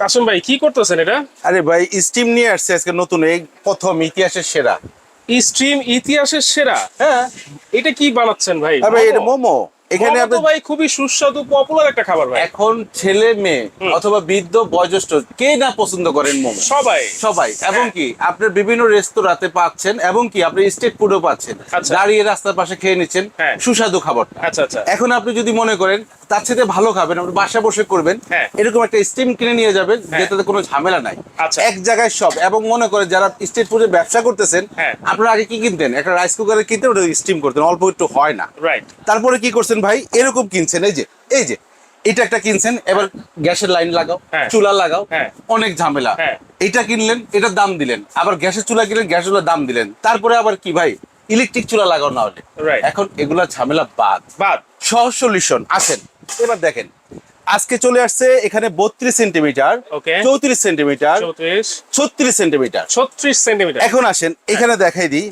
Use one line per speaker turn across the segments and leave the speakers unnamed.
কাসম ভাই কি করতেছেন এটা?
আরে ভাই স্টিম নিয়ে আসছে আজকে নতুন এই প্রথম ইতিহাসের সেরা।
স্ট্রিম ইতিহাসের সেরা?
হ্যাঁ।
এটা কি বানাচ্ছেন ভাই?
আর ভাই এটা
মোমো?
এখানে আপনি
ভাই খুবই সুস্বাদু পপুলার একটা খাবার ভাই।
এখন ছেলে মেয়ে অথবা বৃদ্ধ বয়োজ্যেষ্ঠ কে না পছন্দ করেন মোমো?
সবাই।
সবাই। এবং কি আপনার বিভিন্ন রেস্তোরাঁতে পাচ্ছেন এবং কি আপনি স্ট্রিট ফুডও পাচ্ছেন।
আচ্ছা।
দাঁড়িয়ে রাস্তার পাশে খেয়ে নিচ্ছেন
হ্যাঁ।
সুস্বাদু খাবারটা।
আচ্ছা আচ্ছা।
এখন আপনি যদি মনে করেন তার সাথে ভালো খাবেন আপনি বাসা বসে করবেন
হ্যাঁ।
এরকম একটা স্টিম কিনে নিয়ে যাবেন
হ্যাঁ।
যেটাতে কোনো ঝামেলা নাই।
আচ্ছা।
এক জায়গায় সব। এবং মনে করে যারা স্ট্রিট ফুডের ব্যবসা করতেছেন
হ্যাঁ।
আপনারা আগে কি কিনতেন? একটা রাইস কুকারে কিনতেন ওটা স্টিম করতেন অল্প একটু হয় না।
রাইট
তারপরে কি করছেন ভাই? এরকম কিনছেন এই যে এই যে এটা একটা কিনছেন এবার গ্যাসের লাইন লাগাও। চুলা লাগাও। অনেক ঝামেলা। এটা কিনলেন এটার দাম দিলেন। আবার গ্যাসের চুলা কিনলেন গ্যাস চুলার দাম দিলেন। তারপরে আবার কি ভাই? ইলেকট্রিক চুলা লাগাও না হলে। এখন এগুলা ঝামেলা বাদ।
বাদ।
সহজ সলিউশন আসেন। এবার দেখেন আজকে চলে আসছে এখানে বত্রিশ সেন্টিমিটার চৌত্রিশ সেন্টিমিটার ছত্রিশ সেন্টিমিটার।
ছত্রিশ সেন্টিমিটার।
এখন আসেন এখানে দেখাই দিই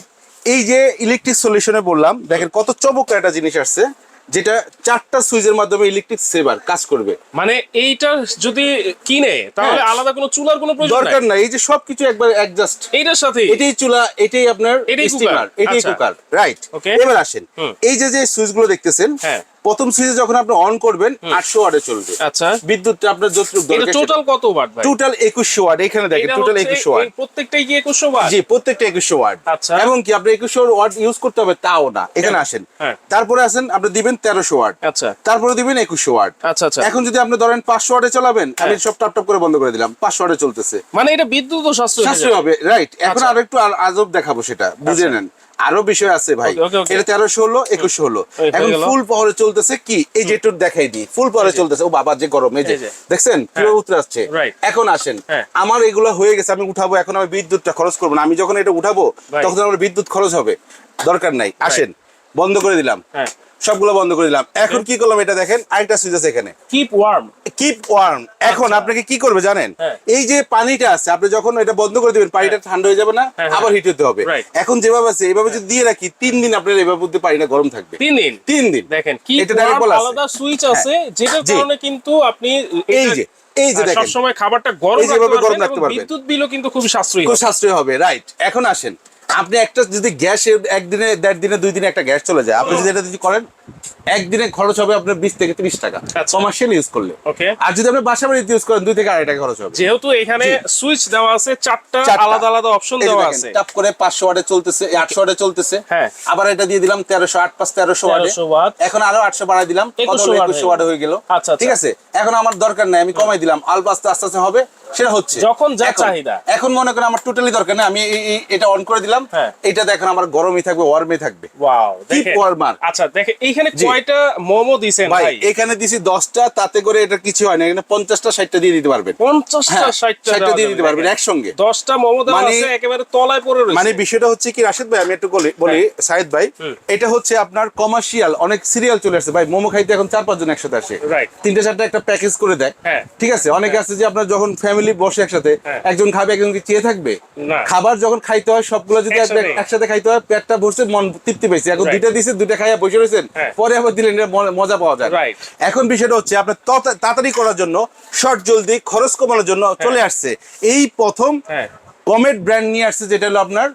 এই যে ইলেকট্রিক সলিউশনে বললাম দেখেন কত চমৎকার একটা জিনিস আসছে যেটা চারটা সুইচের মাধ্যমে ইলেকট্রিক সেভার কাজ করবে।
মানে এইটা যদি কিনে তাহলে
হ্যাঁ।
আলাদা কোনো চুলার কোনো প্রয়োজন
দরকার
নাই।
এই যে সবকিছু একবার অ্যাডজাস্ট
এইটার সাথে
এটাই চুলা এটাই আপনার
এটাই
স্টিমার এটাই
আচ্ছা।
Cooker right
Okay.
এবার আসেন এই যে যে সুইচগুলো দেখতেছেন
হ্যাঁ।
প্রথম সুইচে যখন আপনি অন করবেন আটশো ওয়ার্ডে চলবে।
আচ্ছা।
বিদ্যুৎটা আপনার যতটুকু দরকার
টোটাল কত ওয়াট
টোটাল একুশশো ওয়ার্ড এখানে দেখেন টোটাল একুশশো ওয়ার্ড।
এই প্রত্যেকটাই কি 2100 ওয়াট
জি প্রত্যেকটা একুশশো ওয়ার্ড।
আচ্ছা।
এবং কি আপনি একুশশো ওয়ার্ড ইউজ করতে হবে তাও না। এখানে আসেন।
হ্যাঁ।
তারপরে আসেন আপনি দিবেন তেরোশো ওয়ার্ড।
আচ্ছা।
তারপরে দিবেন একুশশো ওয়ার্ড।
আচ্ছা আচ্ছা।
এখন যদি আপনি ধরেন পাঁচশো ওয়ার্ডে চালাবেন আমি
হ্যাঁ।
সব টপ টপ করে বন্ধ করে দিলাম পাঁচশো ওয়ার্ডে চলতেছে।
মানে এটা বিদ্যুৎ সাশ্রয়।
হবে রাইট এখন
আচ্ছা।
আরও একটু আজব দেখাবো সেটা বুঝে নেন। আরও বিষয় আছে ভাই. এটা তেরোশো হলো একুশশো হলো। এখন ফুল পাওয়ারে চলতেছে কি? এই যে একটু দেখাই দিই। ফুল পাওয়ারে চলতেছে। ও বাবা যে গরম এই যে। দেখছেন? কীভাবে উতরে আসছে? এখন আসেন।
হ্যাঁ।
আমার এগুলো হয়ে গেছে আমি উঠাবো এখন আমি বিদ্যুৎটা খরচ করব না। আমি যখন এটা উঠাবো তখন আমার বিদ্যুৎ খরচ হবে। দরকার নাই। আসেন। বন্ধ করে দিলাম।
হ্যাঁ।
সবগুলো বন্ধ করে দিলাম। এখন কি করলাম এটা দেখেন আরেকটা সুইচ আছে এখানে।
কিপ ওয়ার্ম
কিপ ওয়ার্ম এখন
আচ্ছা।
আপনাকে কি করবে জানেন?
হ্যাঁ।
এই যে পানিটা আছে আপনি যখন এটা বন্ধ করে দিবেন পানিটা ঠান্ডা হয়ে যাবে না
হ্যাঁ,
আবার
হ্যাঁ।
হিট হতে হবে এখন যেভাবে আছে এইভাবে যদি দিয়ে রাখি তিন দিন আপনার এভাবে মধ্যে পানিটা গরম থাকবে।
তিন দিন?
তিন দিন।
দেখেন কি
এটা direct বলা।
আলাদা সুইচ আছে যেটার কারণে কিন্তু আপনি
এই যে এই যে দেখেন।
সব সময় খাবারটা গরম রাখতে
গরম
পারবেন। বিদ্যুৎ বিলও কিন্তু খুব সাশ্রয়ী
খুব। সাশ্রয় হবে রাইট এখন আসেন। আপনি একটা যদি গ্যাস একদিনে দেড় দিনে দুই দিনে একটা গ্যাস চলে যায় আপনি যদি এটা যদি করেন একদিনে খরচ হবে আপনার বিশ থেকে ত্রিশ টাকা
আচ্ছা।
কমার্শিয়াল ইউজ করলে আর যদি আপনি বাসা বাড়িতে ইউজ করেন দুই থেকে আড়াই টাকা খরচ হবে
যেহেতু এখানে সুইচ দেওয়া আছে চারটা। আলাদা আলাদা অপশন দেওয়া আছে
টাপ করে পাঁচশো ওয়াটে চলতেছে আটশো ওয়াটে চলতেছে
হ্যাঁ।
আবার এটা দিয়ে দিলাম তেরোশো আট পাঁচ তেরোশো ওয়াটে
1300 ওয়াট।
এখন আরও আটশো বাড়াই দিলাম কত
2100
হলো?
ওয়াট হয়ে
গেল
আচ্ছা, আচ্ছা।
ঠিক আছে এখন আমার দরকার নাই আমি কমাই দিলাম আস্তে আস্তে আস্তে হবে সেটা হচ্ছে।
যখন যা চাহিদা।
এখন মনে করেন আমার টোটালি দরকার নেই আমি এটা অন করে দিলাম।
হ্যাঁ।
এটা দেখেন আমার গরমই থাকবে ওয়ার্মই থাকবে।
ওয়াও দেখেন।
warmer।
আচ্ছা দেখে এইখানে কয়টা মোমো দিছেন
ভাই এখানে দিছি দশটা তাতে করে এটা কিছু হয় না এখানে পঞ্চাশটা ষাটটা দিয়ে দিতে পারবেন।
পঞ্চাশটা
হ্যাঁ,
ষাটটা
60টা দিয়ে দিতে পারবেন। একসঙ্গে।
দশটা মোমো দেওয়া
মানে-
আছে একেবারে তলায় পড়ে রয়েছে।
মানে বিষয়টা হচ্ছে কি রাশেদ ভাই আমি একটু বলি বলি সাইদ ভাই এটা হচ্ছে আপনার কমার্শিয়াল অনেক সিরিয়াল চলে আসছে। ভাই মোমো খাইতে এখন চার পাঁচজন একসাথে আসে. তিনটে চারটা একটা প্যাকেজ করে দেয়।
হ্যাঁ।
ঠিক আছে? অনেকে আছে যে আপনার যখন ফ্যামিলি বসে একসাথে
হ্যাঁ।
একজন খাবে একজন কি চেয়ে থাকবে? খাবার যখন খাইতে হয় সবগুলো যদি
একসাথে।
খাইতে হয় পেটটা ভরছে মন তৃপ্তি পেয়েছে এখন দুইটা দিছে দুইটা খাইয়া বসে রয়েছেন
হ্যাঁ।
পরে আবার দিলেন মজা পাওয়া যায়। এখন বিষয়টা হচ্ছে আপনার তাড়াতাড়ি করার জন্য শর্ট জলদি খরচ কমানোর জন্য চলে আসছে। এই প্রথম
হ্যাঁ।
কমেট ব্র্যান্ড নিয়ে আসছে যেটা হলো আপনার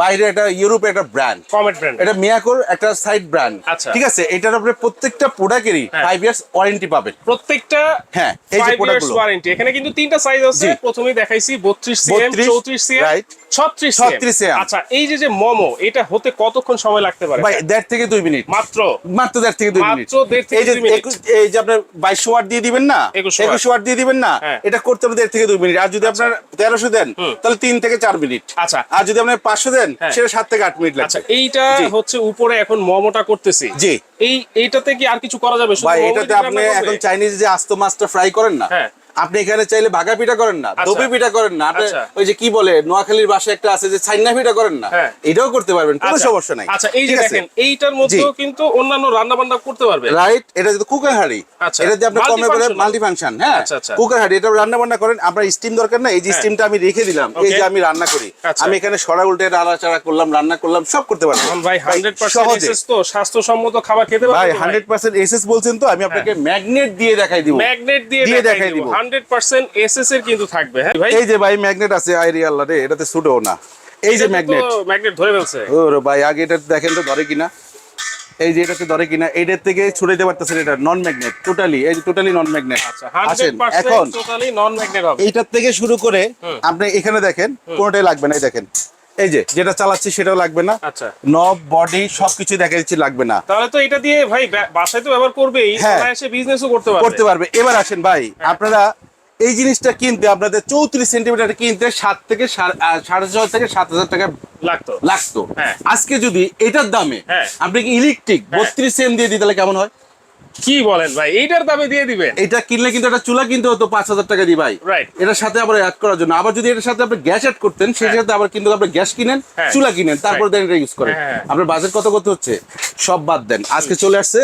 বাইরে একটা ইউরোপে একটা ব্র্যান্ড
কমেন্ট ব্র্যান্ড
এটা মিয়াকোর একটা সাইড ব্র্যান্ড
আচ্ছা।
ঠিক আছে? এটার আপনি প্রত্যেকটা প্রোডাক্টেরই
হ্যাঁ।
ফাইভ ইয়ার্স ওয়ারেন্টি পাবেন।
প্রত্যেকটা
হ্যাঁ, এই যে
ফাইভ
product ইয়ার্সগুলো।
ওয়ারেন্টি এখানে কিন্তু তিনটা সাইজ আছে। প্রথমেই দেখাইছি বত্রিশ সিএম
32,
চৌত্রিশ সিএম
right.
ছত্রিশ
36
সিএম আচ্ছা এই যে যে মোমো এটা হতে কতক্ষণ সময় লাগতে পারে?
ভাই দেড় থেকে দুই মিনিট।
মাত্র?
মাত্র দেড় থেকে দুই
মাত্র
মিনিট
দেড় থেকে
এই যে
মিনিট।
এই যে আপনার বাইশশো ওয়াট দিয়ে দিবেন না?
2100
একুশশো ওয়াট দিয়ে দিবেন না?
হ্যাঁ।
এটা করতে হবে দেড় থেকে দুই মিনিট। আর যদি আপনার তেরোশো দেন তাহলে তিন থেকে চার মিনিট।
আচ্ছা।
আর যদি আপনার পাঁচশো দেন
হ্যাঁ।
সেটা সাত থেকে আট মিনিট লাগছে
এইটা হচ্ছে উপরে এখন মোমোটা করতেছি
জি।
এই এইটাতে কি আর কিছু করা যাবে
ভাই এটাতে আপনি এখন চাইনিজ যে আস্ত মাছটা ফ্রাই করেন না
হ্যাঁ।
আপনি এখানে চাইলে ভাগা পিঠা করেন না
আচ্ছা।
দবি পিঠা করেন না।
আচ্ছা।
ওই যে কি বলে নোয়াখালীর বাসায় একটা আছে যে চাইনা পিঠা করেন না
হ্যাঁ।
এটাও করতে পারবেন কোনো
আচ্ছা,
সমস্যা নাই।
আচ্ছা এই যে দেখেন এইটার মধ্যেও কিন্তু অন্যান্য রান্না বান্না করতে পারবে
রাইট এটা যদি কুকার হাড়ি
আচ্ছা।
এটা দিয়ে আপনি কমে করে মাল্টি ফাংশন হ্যাঁ?
আচ্ছা, আচ্ছা।
কুকার হাড়ি এটা রান্না বান্না করেন আপনার স্টিম দরকার না এই যে
হ্যাঁ।
স্টিমটা আমি রেখে দিলাম এই যে আমি রান্না করি
আচ্ছা।
আমি এখানে সরা উল্টে নাড়াচাড়া করলাম রান্না করলাম সব করতে পারব
এখন ভাই হান্ড্রেড পার্সেন্ট
সহজে।
তো স্বাস্থ্যসম্মত খাবার খেতে পারবেন
ভাই
পারবে
হান্ড্রেড পার্সেন্ট এসএস বলছেন তো আমি আপনাকে ম্যাগনেট দিয়ে দেখাই দিব।
ম্যাগনেট দিয়ে দেখাই দিব। এসএস এর কিন্তু থাকবে হ্যাঁ? ভাই?
এই যে ভাই ম্যাগনেট আছে আইরি আল্লাহ রে এটাতে ছুটেও না। এই যে ম্যাগনেট
ম্যাগনেট ধরে ফেলছে।
ওরে ভাই আগে এটা দেখেন তো ধরে কিনা? এই যে এটাতে ধরে কিনা এইটার থেকে ছুড়াইতে পারতেছেন এটা নন ম্যাগনেট টোটালি এই যে টোটালি নন ম্যাগনেট
আচ্ছা
এখন।
টোটালি নন ম্যাগনেট হবে।
এইটার থেকে শুরু করে আপনি এখানে দেখেন কোনটাই লাগবে না এই দেখেন। এই যে যেটা চালাচ্ছি সেটাও লাগবে না।
আচ্ছা।
নব বডি সবকিছু দেখা যাচ্ছে লাগবে না।
তাহলে তো এটা দিয়ে ভাই বাসায় তো ব্যবহার করবেই
হ্যাঁ।
এসে বিজনেসও করতে পারবে।
করতে পারবে। এবার আসেন ভাই আপনারা এই জিনিসটা কিনতে আপনাদের চৌত্রিশ সেন্টিমিটার কিনতে সাত থেকে সাড়ে সাড়ে থেকে সাত হাজার টাকা
লাগতো।
লাগতো।
হ্যাঁ।
আজকে যদি এটার দামে
হ্যাঁ।
আপনি কি ইলেকট্রিক বত্রিশ এম দিয়ে দিই তাহলে কেমন হয়?
কি বলেন ভাই? এইটার দামে দিয়ে দিবেন।
এটা কিনলে কিন্তু একটা চুলা কিনতে হতো পাঁচ হাজার টাকা দিয়ে ভাই. এটার সাথে আবার অ্যাড করার জন্য। আবার যদি এটার সাথে আপনি গ্যাস অ্যাড করতেন সেই
হ্যাঁ।
সাথে আবার কিন্তু আপনি গ্যাস কিনেন
হ্যাঁ।
চুলা কিনেন তারপর দেন এটা ইউজ করেন।
হ্যাঁ।
আপনার বাজেট কত কত হচ্ছে? সব বাদ দেন। আজকে চলে আসছে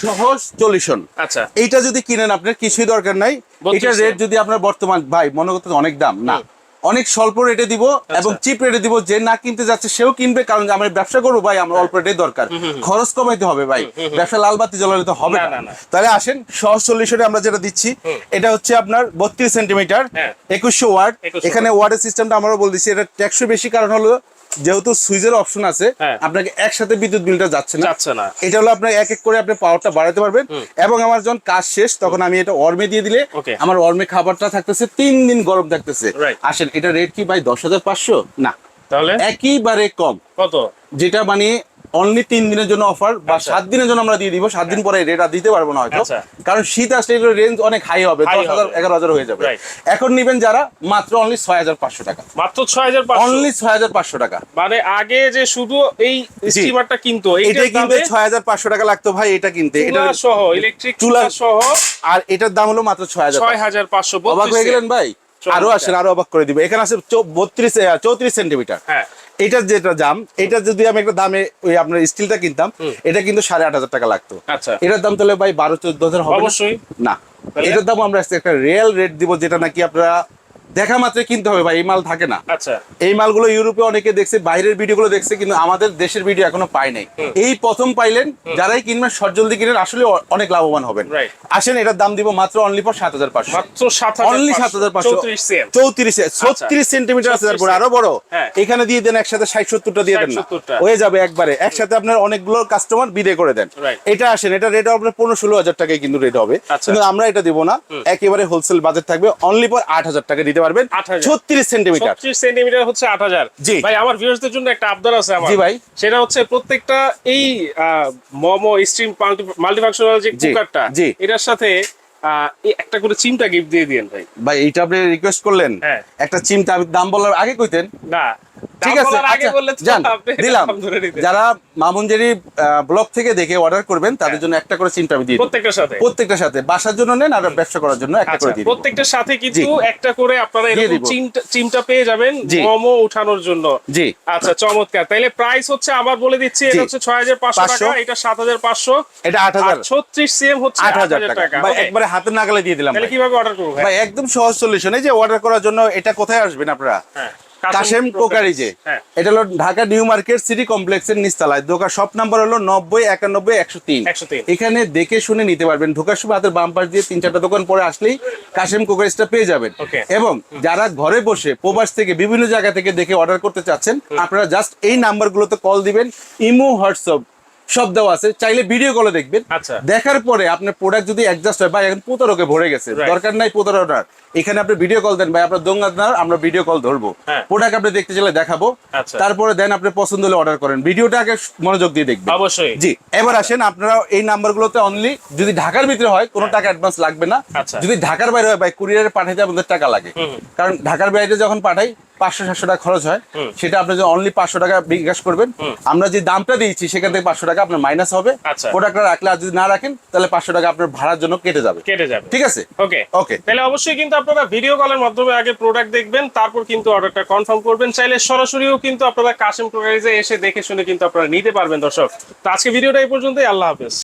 সহজ সলিউশন
আচ্ছা।
এইটা যদি কিনেন আপনার কিছুই দরকার নাই।
বত্রিশ
এটা রেট যদি আপনার বর্তমান ভাই মনে করতে অনেক দাম। না। অনেক স্বল্প রেটে দিব
আচ্ছা।
এবং চিপ রেটে দিব। যে না কিনতে যাচ্ছে সেও কিনবে কারণ আমরা ব্যবসা করব ভাই আমরা অল্প রেটে দরকার। খরচ কমাইতে হবে ভাই। ব্যবসা লালবাতি বাতি জ্বালালে তো হবে
না।
তাহলে আসেন সহজ সলিউশনে আমরা যেটা দিচ্ছি এটা হচ্ছে আপনার বত্রিশ সেন্টিমিটার
হ্যাঁ।
একুশশো ওয়ার্ড এখানে ওয়ার্ডের সিস্টেমটা আমরা বল দিচ্ছি এটা ট্যাক্সও বেশি কারণ হলো যেহেতু সুইচের অপশন আছে
হ্যাঁ।
আপনাকে একসাথে বিদ্যুৎ বিলটা যাচ্ছে না।
যাচ্ছে না।
এটা হলো আপনার এক এক করে আপনি পাওয়ারটা বাড়াতে পারবেন। এবং আমার যখন কাজ শেষ তখন আমি এটা অর্মে দিয়ে দিলে আমার অর্মে খাবারটা থাকতেছে তিন দিন গরম থাকতেছে. আসেন এটা রেট কি ভাই দশ হাজার পাঁচশো? না।
তাহলে?
একইবারে কম।
কত?
যেটা মানে অনলি তিন দিনের জন্য অফার বা
আচ্ছা।
সাত দিনের জন্য আমরা দিয়ে দিব সাত দিন পরে রেট আর দিতে পারব না হয়তো।
আচ্ছা।
কারণ শীত আসলে এগুলোর রেঞ্জ অনেক হাই হবে দশ হাজার এগারো হাজার হয়ে যাবে। এখন নিবেন যারা মাত্র অনলি ছয় হাজার পাঁচশো টাকা।
মাত্র ছয় হাজার পাঁচশো?
অনলি ছয় হাজার পাঁচশো টাকা।
মানে আগে যে শুধু এই স্টিমারটা কিনতো
এটা কিনতে ছয় হাজার পাঁচশো টাকা লাগতো ভাই এটা কিনতে। এটা
সহ ইলেকট্রিক
চুলা-
সহ।
আর এটার দাম হলো মাত্র ছয় হাজার
ছয় হাজার পাঁচশো
অবাক হয়ে গেলেন ভাই। আরও আসেন আরও অবাক করে দিবে। এখানে আছে বত্রিশ চৌত্রিশ সেন্টিমিটার। এটা যেটা দাম এটা যদি আমি একটা দামে ওই আপনার স্টিলটা কিনতাম এটা কিন্তু সাড়ে আট হাজার টাকা লাগতো।
আচ্ছা।
এটার দাম তাহলে ভাই বারো চোদ্দ হাজার হবে
অবশ্যই।
না। এটার দাম আমরা একটা রিয়েল রেট দিব যেটা নাকি আপনারা দেখা মাত্রই কিনতে হবে ভাই এই মাল থাকে না।
আচ্ছা।
এই মালগুলো ইউরোপে অনেকে দেখছে বাইরের ভিডিওগুলো দেখছে কিন্তু আমাদের দেশের ভিডিও এখনও পায় নাই। এই প্রথম পাইলেন যারাই কিনবেন শর্ট জলদি কিনেন আসলে অনেক লাভবান হবেন। আসেন এটার দাম দিব মাত্র অনলি ফর সাত হাজার পাঁচশো।
মাত্র
অনলি সাত হাজার পাঁচশো।
চৌত্রিশ
ছত্রিশ সেন্টিমিটার আছে তারপরে আরও বড়।
হ্যাঁ।
এখানে দিয়ে দেন একসাথে ষাট সত্তরটা দিয়ে দেন না। হয়ে যাবে একবারে। একসাথে আপনার অনেকগুলো কাস্টমার বিদে করে দেন। এটা আসেন এটা রেট আপনার পনেরো ষোলো হাজার টাকায় কিন্তু রেট হবে।
আচ্ছা।
কিন্তু আমরা এটা দিব না। একেবারে হোলসেল বাজেট থাকবে অনলি ফর আট হাজার টাকা দিতে পারবেন ছত্রিশ সেন্টিমিটার
ছত্রিশ সেন্টিমিটার হচ্ছে আট হাজার
জি।
ভাই আমার ভিউয়ার্সদের জন্য একটা আবদার আছে আমার
জি ভাই।
সেটা হচ্ছে প্রত্যেকটা এই মোমো স্ট্রিম মাল্টিফাংশনাল যে কুকারটা। এটার সাথে একটা করে চিমটা গিফট দিয়ে দিয়েন ভাই
ভাই এইটা আপনি রিকোয়েস্ট করলেন
হ্যাঁ।
একটা চিমটা দাম বলার আগে কইতেন
না
ঠিক আছে আচ্ছা, যান দিলাম। যারা মামুনজেরি ব্লগ থেকে দেখে অর্ডার করবেন তাদের জন্য একটা করে চিমটা আমি দিয়ে দিই।
প্রত্যেকটার সাথে?
প্রত্যেকটার সাথে। বাসার জন্য নেন আর ব্যবসা করার জন্য একটা
আচ্ছা
করে দিয়ে
প্রত্যেকটার সাথে কিন্তু একটা করে আপনারা এরকম। চিমটা চিমটা পেয়ে যাবেন। মোমো উঠানোর জন্য।
জি।
আচ্ছা চমৎকার। তাইলে প্রাইস হচ্ছে আবার বলে দিচ্ছি এটা হচ্ছে ছয় হাজার পাঁচশো
500
টাকা এটা সাত হাজার পাঁচশো।
এটা আট
আর
হাজার
ছত্রিশ সিএম হচ্ছে
আট হাজার টাকা। ভাই একবারে হাতের নাগালে দিয়ে দিলাম
তাহলে কীভাবে অর্ডার করব ভাই?
একদম সহজ সলিউশন এই যে অর্ডার করার জন্য এটা কোথায় আসবেন আপনারা?
হ্যাঁ।
কাশেম কোকারি যে
হ্যাঁ।
এটা হলো ঢাকা নিউ মার্কেট সিটি কমপ্লেক্সের নিচতলায়। দোকান শপ নাম্বার হলো নব্বই একানব্বই একশো তিন। এখানে দেখে শুনে নিতে পারবেন। ঢোকার সময় হাতের বাম পাশ দিয়ে তিন চারটা দোকান পরে আসলেই কাশেম কোকারিজটা পেয়ে যাবেন। এবং যারা ঘরে বসে প্রবাস থেকে বিভিন্ন জায়গা থেকে দেখে অর্ডার করতে চাচ্ছেন আপনারা জাস্ট এই নাম্বারগুলোতে কল দিবেন। ইমো হোয়াটসঅ্যাপ সব দেওয়া আছে। চাইলে ভিডিও কলে দেখবেন।
আচ্ছা।
দেখার পরে আপনার প্রোডাক্ট যদি অ্যাডজাস্ট হয় ভাই এখন প্রতারকে ভরে গেছে। দরকার নাই প্রতারণার এখানে আপনি ভিডিও কল দেন ভাই আপনার দোঙ্গার আমরা ভিডিও কল ধরবো।
হ্যাঁ।
প্রোডাক্ট আপনি দেখতে চাইলে দেখাবো।
আচ্ছা।
তারপরে দেন আপনি পছন্দ হলে অর্ডার করেন। ভিডিওটা আগে মনোযোগ দিয়ে দেখবেন।
অবশ্যই।
জি এবার আসেন আপনারা এই নাম্বারগুলোতে অনলি যদি ঢাকার ভিতরে হয় কোনো টাকা অ্যাডভান্স লাগবে না।
আচ্ছা।
যদি ঢাকার বাইরে হয় ভাই কুরিয়ারে পাঠাইতে আমাদের টাকা লাগে। কারণ ঢাকার বাইরে যখন পাঠাই পাঁচশো সাতশো টাকা খরচ হয়। সেটা আপনি যদি অনলি পাঁচশো টাকা বিকাশ করবেন আমরা যে দামটা দিয়েছি সেখান থেকে পাঁচশো টাকা আপনার মাইনাস হবে।
আচ্ছা।
প্রোডাক্টটা রাখলে আর যদি না রাখেন তাহলে পাঁচশো টাকা আপনার ভাড়ার জন্য কেটে যাবে।
কেটে যাবে।
ঠিক আছে?
ওকে।
ওকে।
তাহলে অবশ্যই কিন্তু আপনারা ভিডিও কলের মাধ্যমে আগে প্রোডাক্ট দেখবেন তারপর কিন্তু অর্ডারটা কনফার্ম করবেন। চাইলে সরাসরিও কিন্তু আপনারা কাশিম প্রোডাক্টে এসে দেখে শুনে কিন্তু আপনারা নিতে পারবেন দর্শক। তো আজকে ভিডিওটা এই পর্যন্তই। আল্লাহ হাফেজ।